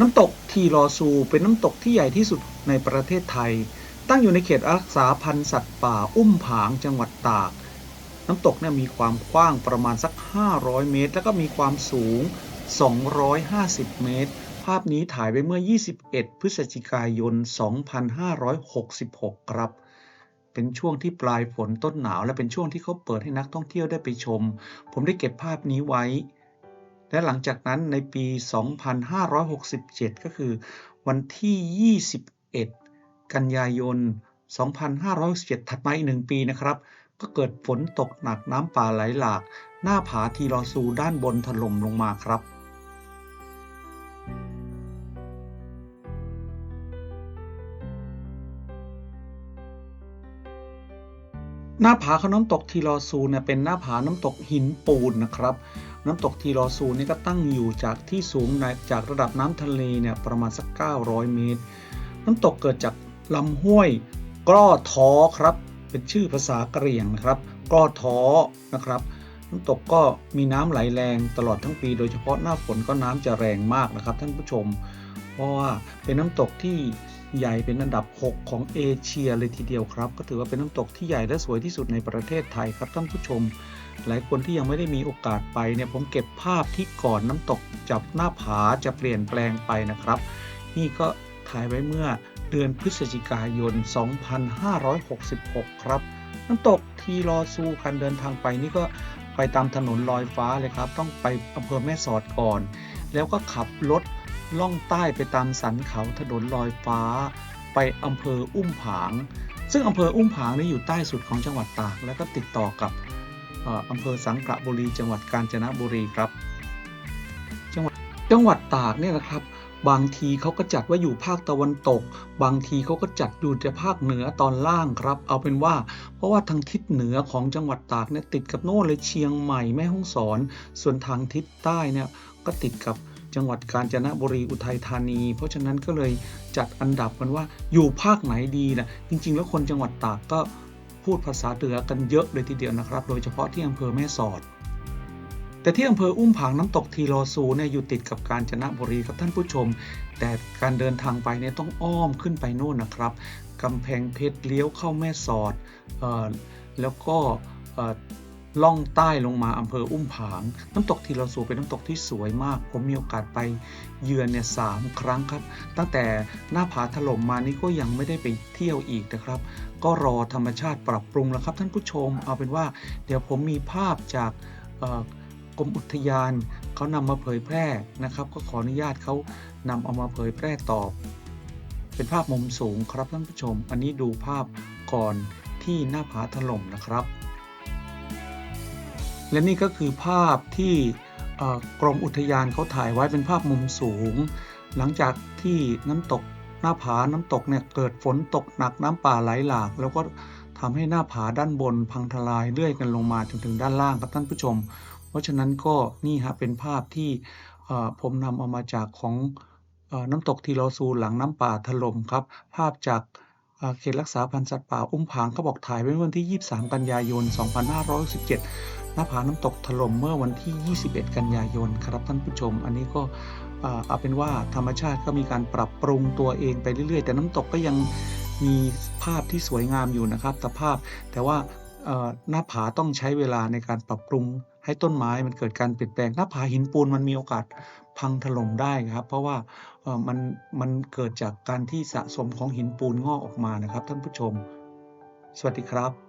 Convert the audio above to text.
น้ำตกทีลอซู เป็นน้ำตกที่ใหญ่ที่สุดในประเทศไทย ตั้งอยู่ในเขตรักษาพันธุ์สัตว์ป่าอุ้มผางจังหวัดตาก น้ำตกเนี่ยมีความกว้างประมาณสัก 500 เมตร แล้วก็มีความสูง 250 เมตร ภาพนี้ถ่ายไว้เมื่อ 21 พฤศจิกายน 2566 ครับเป็นช่วงที่ปลายฝนต้นหนาว และเป็นช่วงที่เขาเปิดให้นักท่องเที่ยวได้ไปชม ผมได้เก็บภาพนี้ไว้ และหลังจากนั้นในปี 2567 ก็คือ วันที่ 21 กันยายน 2567 ถัดมาอีกหนึ่งปีนะครับ ก็เกิดฝนตกหนักน้ำป่าไหลหลาก หน้าผาทีรอซูด้านบนถล่มลงมาครับ หน้าผาของน้ำตกทีลอซูเนี่ยเป็นหน้าผาน้ำตกหินปูนนะครับ น้ำตกทีลอซูนี่ก็ตั้งอยู่จากที่สูงในจากระดับน้ำทะเลเนี่ยประมาณสัก 900 เมตร น้ำตกเกิดจากลำห้วยกล้อท้อครับ เป็นชื่อภาษากะเหรี่ยงนะครับกล้อท้อนะครับ น้ำตกก็มีน้ำไหลแรงตลอดทั้งปี โดยเฉพาะหน้าฝนก็น้ำจะแรงมากนะครับท่านผู้ชม เพราะว่าเป็นน้ำตกที่ ใหญ่เป็นอันดับ 6 ของเอเชียเลยทีเดียวครับ ก็ถือว่าเป็นน้ำตกที่ใหญ่และสวยที่สุดในประเทศไทยครับท่านผู้ชม หลายคนที่ยังไม่ได้มีโอกาสไปเนี่ยผมเก็บภาพที่ก่อนน้ำตกจับหน้าผาจะเปลี่ยนแปลงไปนะครับ นี่ก็ถ่ายไว้เมื่อเดือนพฤศจิกายน 2566 ครับ น้ำตกทีรอซูการเดินทางไปนี่ก็ไปตามถนนลอยฟ้าเลยครับ ต้องไปอำเภอแม่สอดก่อน แล้วก็ขับรถ ล่องใต้ไปตามสันเขาถนนลอยฟ้า ไปอำเภออุ้มผาง ซึ่งอำเภออุ้มผางนี่อยู่ใต้สุดของจังหวัดตาก แล้วก็ติดต่อกับอำเภอสังขละบุรีจังหวัดกาญจนบุรีครับ จังหวัดจังหวัดตากเนี่ยนะครับ บางทีเขาก็จัดว่าอยู่ภาคตะวันตก บางทีเขาก็จัดอยู่แต่ภาคเหนือตอนล่างครับ เอาเป็นว่า เพราะว่าทางทิศเหนือของจังหวัดตากเนี่ยติดกับโน่นเลยเชียงใหม่แม่ฮ่องสอน ส่วนทางทิศใต้เนี่ยก็ติดกับ จังหวัดกาญจนบุรีอุทัยธานี เพราะฉะนั้นก็เลยจัดอันดับกันว่าอยู่ภาคไหนดีนะจริง ๆ แล้วคนจังหวัดตากก็พูดภาษาเหนือกันเยอะเลยทีเดียวนะครับ โดยเฉพาะที่อำเภอแม่สอด แต่ที่อำเภออุ้มผางน้ำตกทีรอซูเนี่ยอยู่ติดกับกาญจนบุรีครับท่านผู้ชม แต่การเดินทางไปเนี่ยต้องอ้อมขึ้นไปโน่นนะครับกำแพงเพชรเลี้ยวเข้าแม่สอดออแล้วก็ ล่องใต้ลงมาอำเภออุ้มผาง น้ำตกทีรอซูเป็นน้ำตกที่สวยมาก ผมมีโอกาสไปเยือนเนี่ยสามครั้งครับ ตั้งแต่หน้าผาถล่มมานี่ก็ยังไม่ได้ไปเที่ยวอีกนะครับ ก็รอธรรมชาติปรับปรุงแล้วครับท่านผู้ชม เอาเป็นว่าเดี๋ยวผมมีภาพจากกรมอุทยานเขานำมาเผยแพร่นะครับ ก็ขออนุญาตเขานำเอามาเผยแพร่ต่อ เป็นภาพมุมสูงครับท่านผู้ชม อันนี้ดูภาพก่อนที่หน้าผาถล่มนะครับ และนี่ก็คือภาพที่กรมอุทยานเขาถ่ายไว้เป็นภาพมุมสูง หลังจากที่น้ำตกหน้าผาน้ำตกเนี่ยเกิดฝนตกหนักน้ำป่าไหลหลาก แล้วก็ทำให้หน้าผาด้านบนพังทลายเลื่อยกันลงมาจนถึงด้านล่างครับท่านผู้ชม เพราะฉะนั้นก็นี่ฮะเป็นภาพที่ผมนำเอามาจากของน้ำตกทีลอซูหลังน้ำป่าถล่มครับ ภาพจาก เขตรักษาพันธุ์สัตว์ป่าอุ้มผางเขาบอกถ่ายไว้เมื่อวันที่ 23 กันยายน 2567หน้าผาน้ำตกถล่มเมื่อวันที่ 21 กันยายนครับท่านผู้ชม อันนี้ก็เอาเป็นว่าธรรมชาติก็มีการปรับปรุงตัวเองไปเรื่อยๆ แต่น้ำตกก็ยังมีภาพที่สวยงามอยู่นะครับแต่ภาพแต่ว่าหน้าผาต้องใช้เวลาในการปรับปรุงให้ต้นไม้มันเกิดการเปลี่ยนแปลงหน้าผาหินปูนมันมีโอกาส พังถล่มได้ครับ เพราะว่ามันมันเกิดจากการที่สะสมของหินปูนงอกออกมานะครับท่านผู้ชม สวัสดีครับ